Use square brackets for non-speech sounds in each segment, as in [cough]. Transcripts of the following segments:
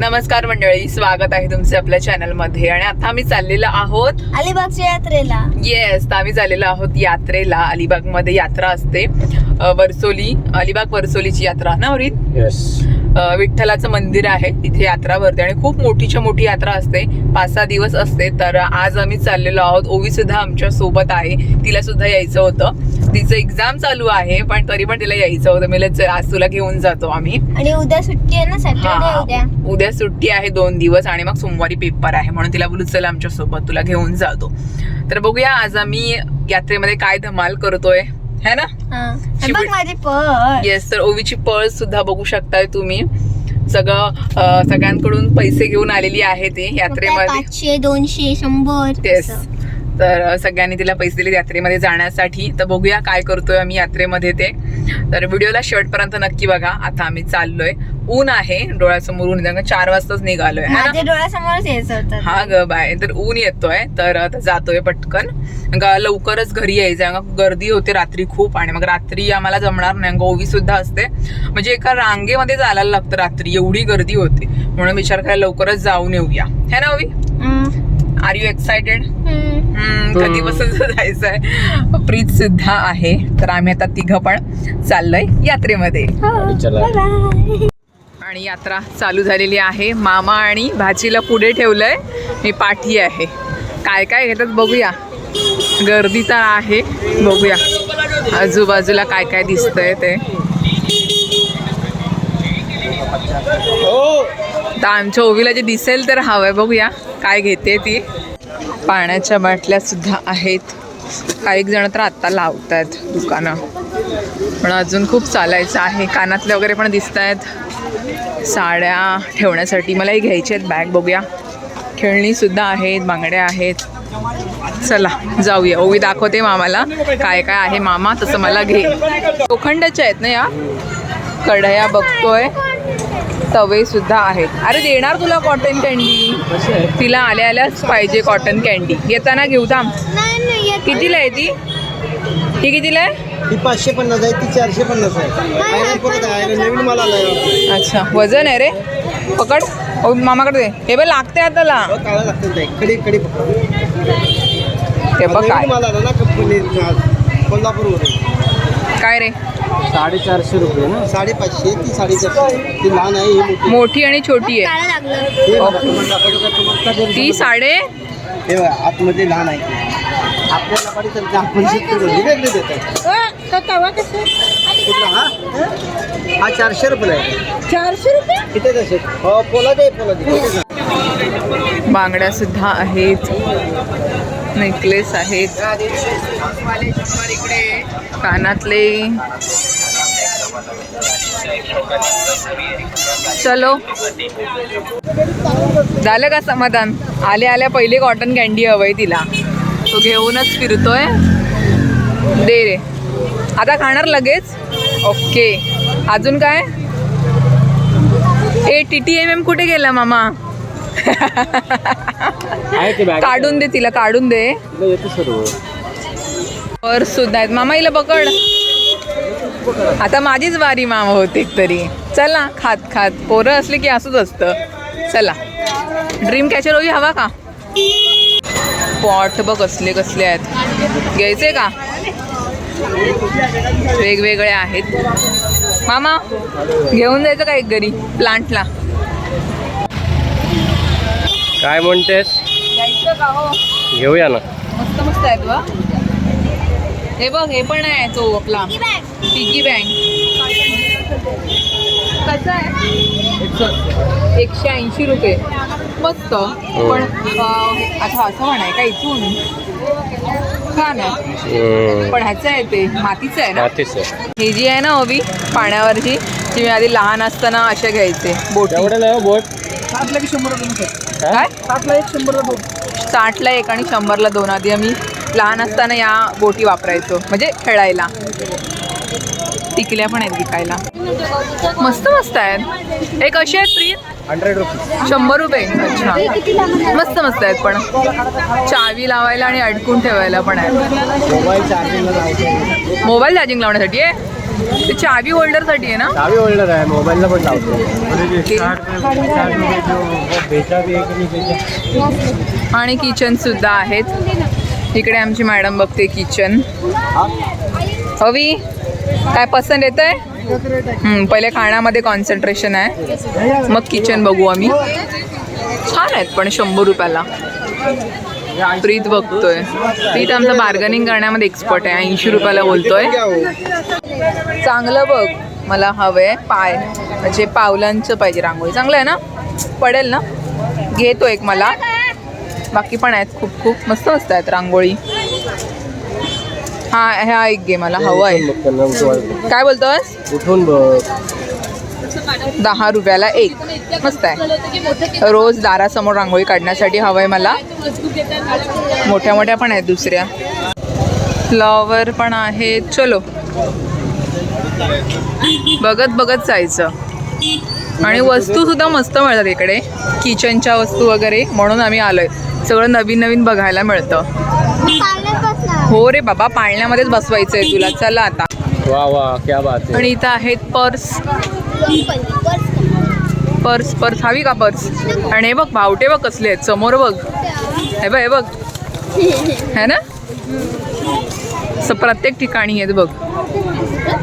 नमस्कार मंडळी स्वागत आहे तुमचे आपल्या चॅनलमध्ये आणि आता आम्ही चाललेलो आहोत अलिबागच्या यात्रेला. येस आम्ही चाललेलो आहोत यात्रेला. अलिबागमध्ये यात्रा असते. अ, वर्सोली अलिबाग वर्सोलीची यात्रा ना येस विठ्ठलाचं मंदिर आहे तिथे यात्रा भरते. आणि खूप मोठीच्या मोठी यात्रा असते. पाच सहा दिवस असते. तर आज आम्ही चाललेलो आहोत. ओवी सुद्धा आमच्यासोबत आहे. तिला सुद्धा यायचं होतं. तिचं एक्झाम चालू आहे पण तरी पण तिला यायचं होतं. चल, आज तुला घेऊन जातो आम्ही. आणि उद्या सुट्टी आहे ना? सॅटरडे. उद्या. उद्या सुट्टी आहे दोन दिवस आणि मग सोमवारी पेपर आहे. म्हणून तिला बोलू चल आमच्यासोबत तुला घेऊन जातो. तर बघूया आज आम्ही यात्रेमध्ये काय धमाल करतोय. है ना? माझी पर्स येस तर ओवीची पर्स सुद्धा बघू शकताय तुम्ही. सगळं सगळ्यांकडून पैसे घेऊन आलेली आहे ती यात्रेमध्ये. दोनशे शंभर. तर सगळ्यांनी तिला पैसे दिले यात्रेमध्ये जाण्यासाठी. तर बघूया काय करतोय आम्ही यात्रेमध्ये ते. तर व्हिडिओला शेवटपर्यंत नक्की बघा. आता आम्ही चाललोय. ऊन आहे. डोळ्यासमोर ऊन. चार वाजताच निघालोय. है हा ग बाय. तर ऊन येतोय. तर आता जातोय पटकन. लवकरच घरी यायचं गर्दी होते रात्री खूप आणि मग रात्री आम्हाला जमणार नाही. गोवी सुद्धा असते. म्हणजे एका रांगेमध्ये चालायला लागतं रात्री. एवढी गर्दी होते. म्हणून विचार करायला लवकरच जाऊन येऊया. है ना ओवी. आर यू एक्सायटेड हम्म. कधीपासून जायचंय. प्रीत सुद्धा आहे तर आम्ही आता तिघं पण चाललोय यात्रेमध्ये. हो. आणि यात्रा चालू झालेली आहे. मामा आणि भाचीला पुढे ठेवलंय. मी पाठी आहे. काय काय घेतात बघूया. गर्दी तर आहे. बघूया. आजूबाजूला काय काय दिसतंय ते. तर आमच्या ओवीला जे दिसेल तर हवंय बघूया काय घेते ती. पाण्याच्या बाटल्या सुद्धा आहेत. काही जण तर आत्ता लावत आहेत दुकानं. पण अजून खूप चालायचं आहे. कानातले वगैरे पण दिसत आहेत साड्या ठेवण्यासाठी मलाही घ्यायचे आहेत बॅग. बघूया. खेळणीसुद्धा आहेत बांगड्या आहेत. चला जाऊया. ओवी दाखवते मामाला काय काय आहे. मामा तसं मला घे. लोखंडाच्या आहेत ना या? कढया बघतोय. तवे सुद्धा आहेत. अरे देणार तुला कॉटन कॅन्डी तिला आल्या आल्याच पाहिजे कॉटन कॅन्डी येताना घेऊ थांब. कितीला आहे ती? ही कितीला आहे? ही पाचशे पन्नास आहे ती चारशे पन्नास आहे. नवीन माल अच्छा वजन आहे रे. पकड. ओ मामाकडे दे. हे बघ लागते हाताला ते. कडी. हे बघ काय रे? साडेचारशे रुपये ना? साडेपाचशे ती साडेचारशे. ती लहान आहे ही मोठी. मोठी आणि छोटी आहे. काळं लागलं. हे बघा, तुम्हाला दाखवतो का? तुम्हाला का ती साडे हे बघा आतमध्ये लहान आहे. ती. आपल्याला पाडी तर आपण शेतकरी वेगळे देतात कुठला हा. हा? चारशे रुपये आहे. चारशे रुपये? किती तसे हो पोला दे पोला दे बांगड्या सुद्धा आहेत. नेकलेस आहेत. कानातले. चलो. झालं का समाधान? आल्या आल्या पहिले कॉटन कॅन्डी हवंय तिला. तो घेऊनच फिरतोय. दे रे. आता खाणार लगेच? ओके अजून काय? A T T M M कुठे गेला मामा? काढून दे तिला काढून दे. पर्स सुद्धा आहेत. मामा हिला पकड. आता माझीच वारी मामा होते तरी. चला खात खात. पोरं असले की असंच असतं. चला. ड्रीम कॅचर होई हवा का? पॉट बघ कसले कसले आहेत. घ्यायचे का? वेगवेगळे आहेत. मामा घेऊन जायचं का एक घरी? प्लांटला काय म्हणतेस? हो? घेऊया ना. मस्त मस्त आहेत वा हे बघ हे पण आहे तो आपला. पिगी बँक कसं आहे? एकशे ऐंशी रुपये. मस्त. पण अं, अच्छा असं म्हणाय का इथून? छान आहे. पण ह्याचं आहे ते मातीचं आहे ना. ही जी आहे ना ओवी पाण्यावरची ती मी आधी लहान असताना अशा घ्यायचे बोटी. काय? साठला एक आणि शंभरला दोन. आधी आम्ही लहान असताना या बोटी वापरायचो म्हणजे खेळायला. टिकल्या पण आहेत विकायला. मस्त मस्त आहेत. एक अशी आहेत फ्री हंड्रेड रुपीज शंभर रुपये. अच्छा. मस्त मस्त आहेत पण. चावी लावायला आणि अडकून ठेवायला पण आहेत. मोबाईल चार्जिंग लावण्यासाठी आहे ते चावी होल्डरसाठी आहे ना? चावी होल्डर आहे मोबाईलला पण लावतो. आणि किचन सुद्धा आहेत. इकडे आमची मॅडम बघते किचन. हवी काय पसंत येत आहे पहिले खाण्यामध्ये कॉन्सन्ट्रेशन आहे. मग किचन बघू आम्ही. छान आहेत पण शंभर रुपयाला. प्रीत बघतोय. प्रीत आमचं बार्गनिंग करण्यामध्ये एक्सपर्ट आहे. ऐंशी रुपयाला बोलतोय. चांगलं बघ मला हवंय. पाय. म्हणजे पावलांचं पाहिजे रांगोळी. चांगलं आहे ना? पडेल ना? घेतो एक मला. बाकी पण आहेत खूप खूप. मस्त मस्त आहेत रांगोळी. हा ह्या एक घे मला. हवं आहे. काय बोलतोस? उठून दहा रुपयाला एक. मस्त आहे. रोज दारासमोर रांगोळी काढण्यासाठी हवं आहे मला. मोठ्या मोठ्या पण आहेत दुसऱ्या. फ्लॉवर पण आहेत. चलो. बघत बघत जायचं. आणि वस्तू सुद्धा मस्त मिळतात इकडे. किचनच्या वस्तू वगैरे म्हणून आम्ही आलोय. सगळं नवीन नवीन बघायला मिळतं. हो रे बाबा पाळण्यामध्येच बसवायचंय तुला. चला आता. वा वा क्या बात आणि इथं आहेत पर्स. Purse purse. हवी का पर्स? आणि हे बघ भावटे बघ कसले आहेत. समोर बघ. हे बघ हे बघ. है ना? असं प्रत्येक ठिकाणी आहेत बघ.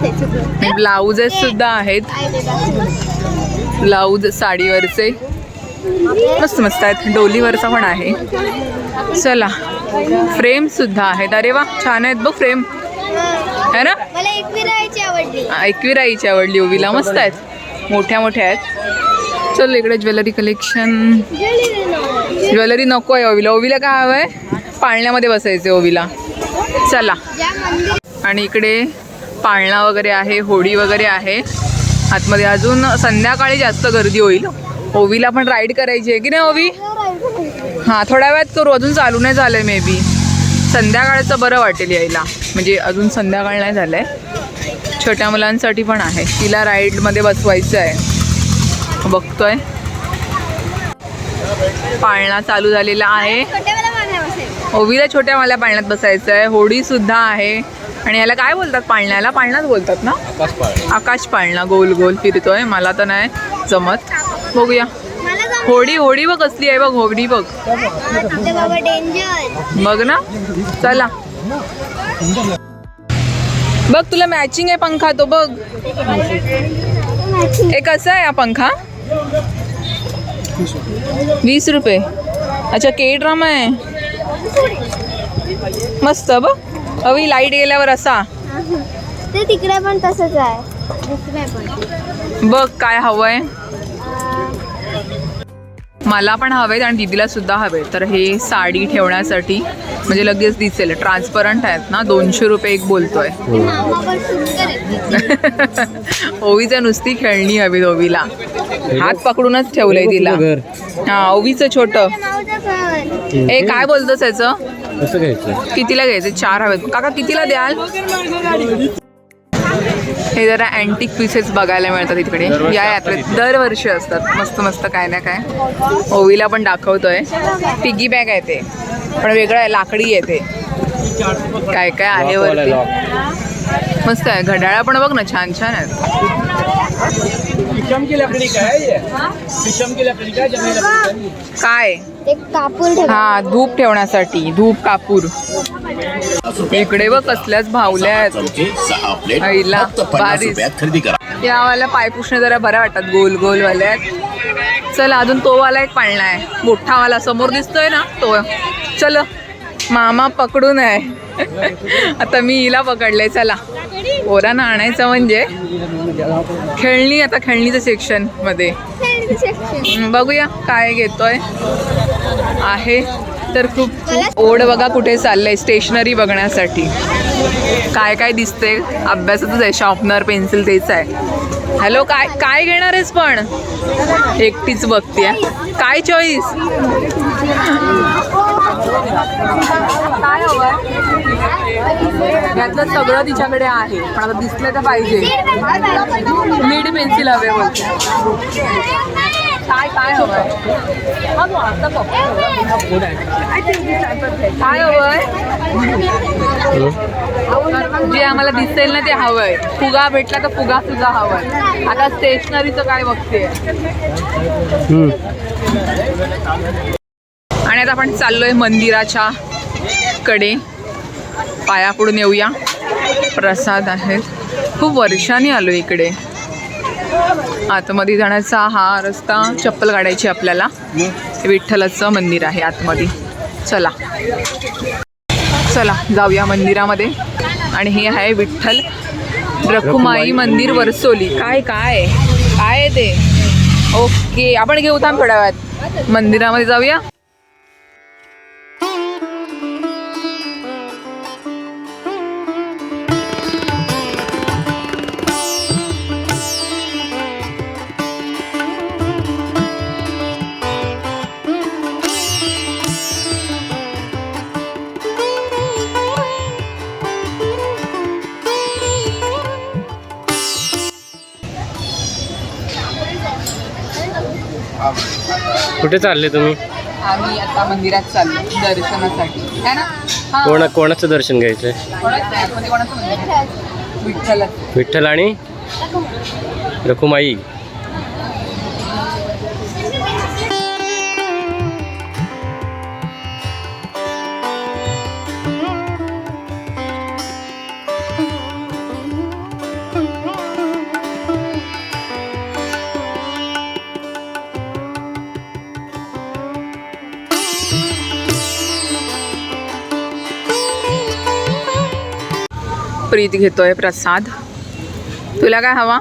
ब्लाउजेस सुद्धा आहेत. ब्लाऊज साडीवरचे. मस्त मस्त आहेत. डोलीवरचा पण आहे. चला. फ्रेम सुद्धा आहेत. अरे वा छान आहेत बघ फ्रेम. है ना? एकविराईची आवडली. ओवीला मस्त आहेत. मोठ्या मोठ्या आहेत. चल इकडे ज्वेलरी कलेक्शन. ज्वेलरी नको आहे ओवीला ओवीला काय हवं आहे पाळण्यामध्ये बसायचं ओवीला चला. आणि इकडे पाळणा वगैरे आहे होडी वगैरे आहे. आतमध्ये अजून संध्याकाळी जास्त गर्दी होईल. ओवीला पण राईड करायची आहे की नाही ओवी? हां थोड्या वेळात करू. अजून चालू नाही झालं आहे मे बी संध्याकाळचं बरं वाटेल यायला. म्हणजे अजून संध्याकाळ नाही झालं आहे छोट्या मुलांसाठी पण आहे. तिला राईडमध्ये बसवायचं आहे. बघतोय. पाळणा चालू झालेला आहे. ओवीला छोट्या मला पाळण्यात बसायचं आहे होडी सुद्धा आहे. आणि याला काय बोलतात? पाळण्याला? पाळणाच बोलतात ना? आकाश पाळणा. गोल गोल फिरतोय. मला तर नाही जमत. बघूया. होडी होडी बघ कसली आहे बघ होडी बघ. आपले बाबा डेंजर बघ ना. चला. बघ तुला मॅचिंग आहे पंखा तो बघ. हे कसा आहे हा पंखा? वीस रुपये. अच्छा के ड्रामा आहे. मस्त बघ. हवी लाइट गेल्यावर असा. [laughs] ते तिकडे पण तसंच आहे. दुसरे पण. बघ काय हवंय. मला पण हवेत आणि दीदीला सुद्धा हवे तर हे साडी ठेवण्यासाठी म्हणजे लगेच दिसेल. ट्रान्सपरंट आहेत ना दोनशे रुपये एक बोलतोय. [laughs] ओवीचं नुसती खेळणी हवी ओवीला. हात पकडूनच ठेवलंय तिला. हा ओवीचं छोटं. ए काय बोलतोस याचं? कसं घ्यायचं? कितीला घ्यायचे? चार हवेत काका कितीला द्याल? हे जरा अँटिक पीसेस बघायला मिळतात इकडे. या यात्रेत. दरवर्षी असतात. मस्त मस्त काय ना काय. ओवीला पण दाखवतोय. पिगी बॅग आहे ते. पण वेगळं आहे लाकडी आहे ते. काय काय आहे वरती? मस्त आहे. घड्याळा पण बघ ना छान छान आहेत. काय? ते कापूर ठेव. हा धूप ठेवण्यासाठी धूप कापूर. इकडे बघ कसल्याच भावल्या आहेत. चमचे सहा प्लेट आईला, फक्त पन्नास भारीच. रुपयात खरेदी करा. यावाला पायपुसणे जरा बऱ्या वाटतात गोल गोल वाल्यात चला अजून तो वाला एक पाळणा आहे मोठा वाला समोर दिसतोय ना तो. चल मामा पकडून आहे. आता मी हिला पकडले चला. पोरांना आणायचं म्हणजे. खेळणी आता खेळणीचं सेक्शनमध्ये. बघूया काय घेतोय. आहे. तर खूप ओढ बघा कुठे चाललंय स्टेशनरी बघण्यासाठी. काय काय दिसते अभ्यासातच आहे शॉर्पनर पेन्सिल तेच आहे. हॅलो काय काय घेणार आहेस पण? एकटीच बघते काय चॉईस काय हवं? यातलं सगळं तिच्याकडे आहे. पण आता दिसलं तर पाहिजे. लीड पेन्सिल हवे बोलते काय काय हवंय? काय हवंय? जे आम्हाला दिसेल ना ते हवंय. फुगा भेटला तर फुगा सुद्धा हवंय. आता स्टेशनरीचं काय बघते? आणि आता आपण चाललोय मंदिराच्या कडे. पाया पडून येऊया प्रसाद आहे खूप वर्षाने आलो इकडे. आतमध्ये जाण्याचा हा रस्ता चप्पल काढायची आपल्याला. विठ्ठलाचं मंदिर आहे आतमध्ये. चला. चला जाऊया मंदिरामध्ये. आणि हे आहे विठ्ठल रखुमाई मंदिर वरसोली. काय काय? काय आहे ते? ओके आपण घेऊ थांब थोड्या वेळात. मंदिरामध्ये जाऊया. कुठे चालले तुम्ही आम्ही आता मंदिरात चाललो दर्शनासाठी है ना हा. कोणा कोणाचं दर्शन घ्यायचंय कोणाचं आहे? आतमध्ये कोणाचं मंदिर आहे? विठ्ठल विठ्ठल आणि रखुमाई प्रीत घेतोय प्रसाद. तुला काय हवा?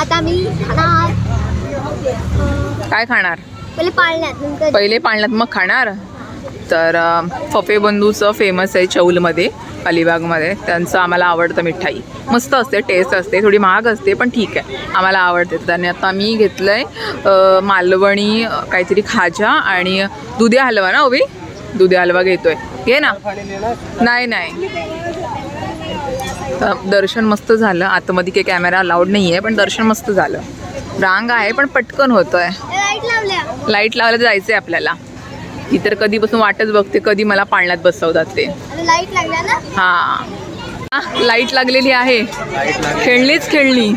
आता मी खाणार. काय खाणार? पहिले पाळण्यात पहिले पाळण्यात मग खाणार? तर फफे बंधूचं फेमस आहे चौलमध्ये अलिबागमध्ये. त्यांचं आम्हाला आवडतं मिठाई. मस्त असते टेस्ट असते थोडी महाग असते पण ठीक आहे. आम्हाला आवडते. त्याने आता मी घेतलं आहे मालवणी काहीतरी खाजा आणि दुधी हलवा ना उभी दुधी हलवा घेतोय. घे ना. नाही नाही. दर्शन मस्त झालं. आतमध्ये काही कॅमेरा अलाउड नाही आहे पण दर्शन मस्त झालं. रांग आहे पण पटकन होतं आहे लाइट लावल्या. लाइट लावायला जायचंय आपल्याला. ती तर कधीपासून वाटच बघते कधी मला पाळण्यात बसवतात ते. लाइट लागल्या हा. लाइट लागलेली आहे. खेळलीच खेळली.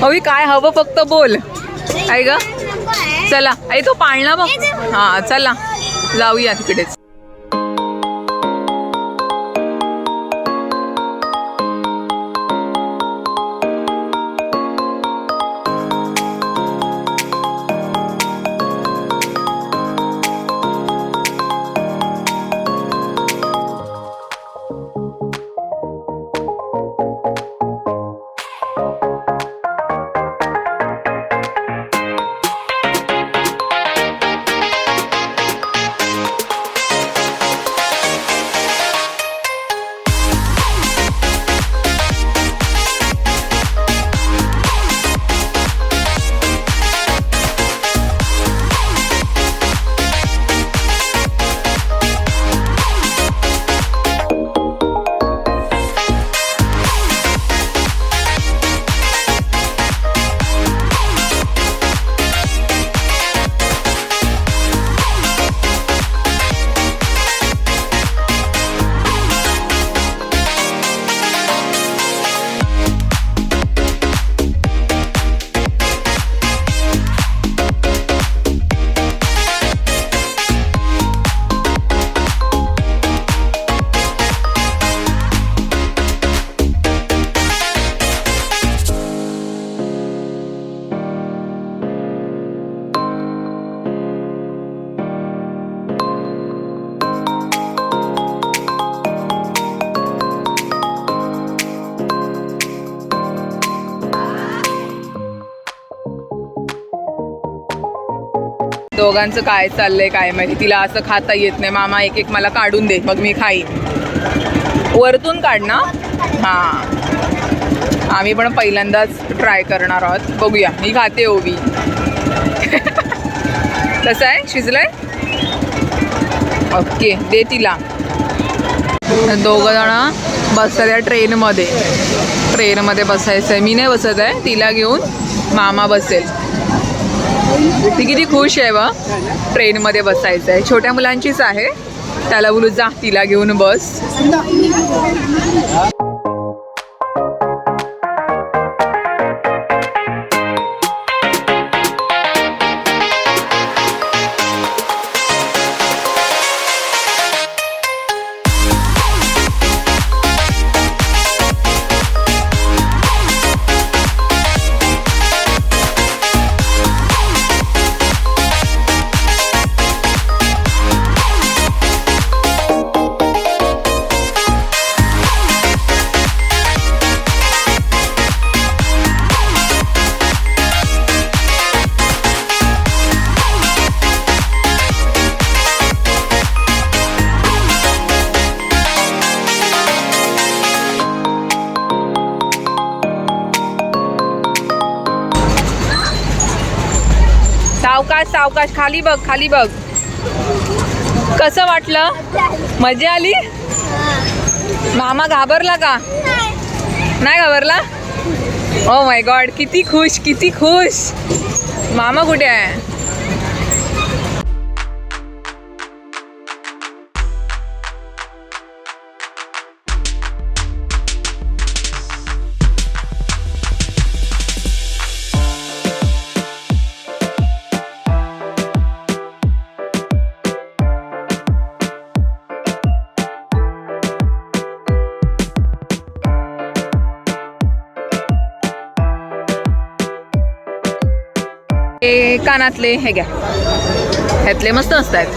हवी काय हवं फक्त बोल. काय ग. आहे. चला. आई तो पाळणा बघ. हा चला. जाऊया तिकडेच. दोघांचं काय चाललंय काय माहिती. तिला असं खाता येत नाही. मामा एक एक मला काढून दे. मग मी खाईन. वरतून काढ ना. हां. आम्ही पण पहिल्यांदाच ट्राय करणार आहोत. बघूया. मी खाते ओवी. [laughs] कसं आहे? शिजलंय? ओके. दे तिला. दोघं जण बसतात या ट्रेनमध्ये ट्रेनमध्ये बसायचं आहे मी नाही बसत आहे. तिला घेऊन मामा बसेल. ती किती खुश आहे बा. ट्रेनमध्ये बसायचं आहे छोट्या मुलांचीच आहे. त्याला बोलू जा तिला घेऊन बस. सावकाश सावकाश. खाली बघ खाली बघ. कसं वाटलं? मजा आली? मामा घाबरला का? नाही घाबरला? ओ माय गॉड किती खुश किती खुश. मामा कुठे आहे? कानातले हे घ्या. ह्यातले मस्त मस्त आहेत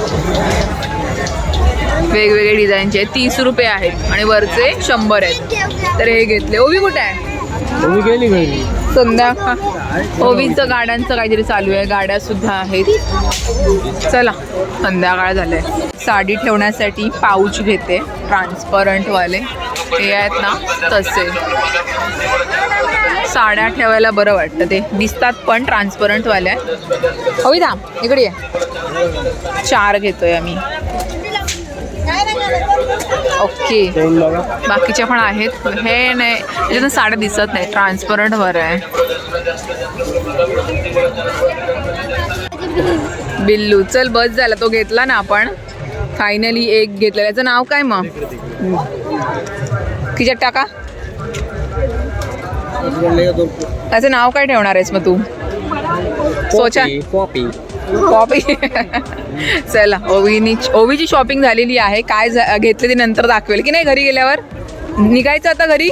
वेगवेगळे डिझाईनचे तीस रुपये आहेत आणि वरचे शंभर आहेत. तर हे घेतले. ओवी कुठे आहे? गेली घरी? संध्याकाळ ओवीचं गाड्यांचं काहीतरी चालू आहे. गाड्या सुद्धा आहेत. चला संध्याकाळ झालंय. साडी ठेवण्यासाठी पाऊच घेते. ट्रान्सपरंट वाले. हे आहेत ना तसे. साड्या ठेवायला बरं वाटतं ते. दिसतात पण ट्रान्सपरंट वाल्या. ओवी थांब इकडे ये. चार घेतोय आम्ही. ओके. बाकीच्या पण आहेत. हे नाही त्याच्यातून साड्या दिसत नाही. ट्रान्सपरंट वर आहे. बिल्लू चल बस झाला. तो घेतला ना आपण. फायनली एक घेतला त्याचं नाव काय मग? खिच्यात टाका. त्याचं नाव काय ठेवणार आहेस मग तू? सोचा. पॉपी कॉपी चला ओवीनी ओवीची शॉपिंग झालेली आहे. काय झा- ते नंतर दाखवेल. की नाही घरी गेल्यावर? निघायचं आता घरी?